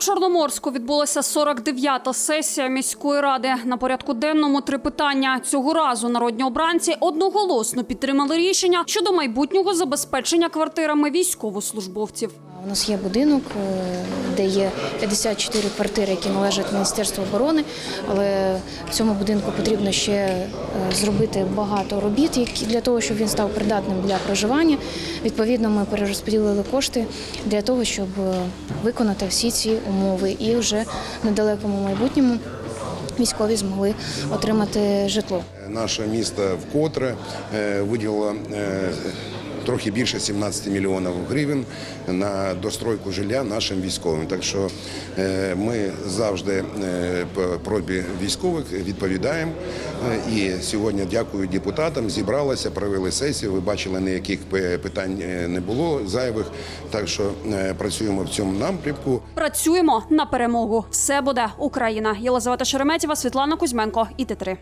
Чорноморську відбулася 49-та сесія міської ради. На порядку денному три питання. Цього разу народні обранці одноголосно підтримали рішення щодо майбутнього забезпечення квартирами військовослужбовців. У нас є будинок, е, де є 54 квартири, які належать Міністерству оборони. Але в цьому будинку потрібно ще е, зробити багато робіт для того, щоб він став придатним для проживання. Відповідно, ми перерозподілили кошти для того, щоб е, виконати всі ці умови. І вже в недалекому майбутньому військові змогли отримати житло. Наше місто вкотре виділило трохи більше 17 мільйонів гривень на достройку жилья нашим військовим. Так що е, ми завжди е, по просьбі військових відповідаємо. Е, І сьогодні дякую депутатам. Зібралися, провели сесію. Ви бачили, ніяких питань не було зайвих. Так що працюємо в цьому напрямку. Працюємо на перемогу. Все буде Україна. Єлизавета Шереметєва, Світлана Кузьменко. І Т3.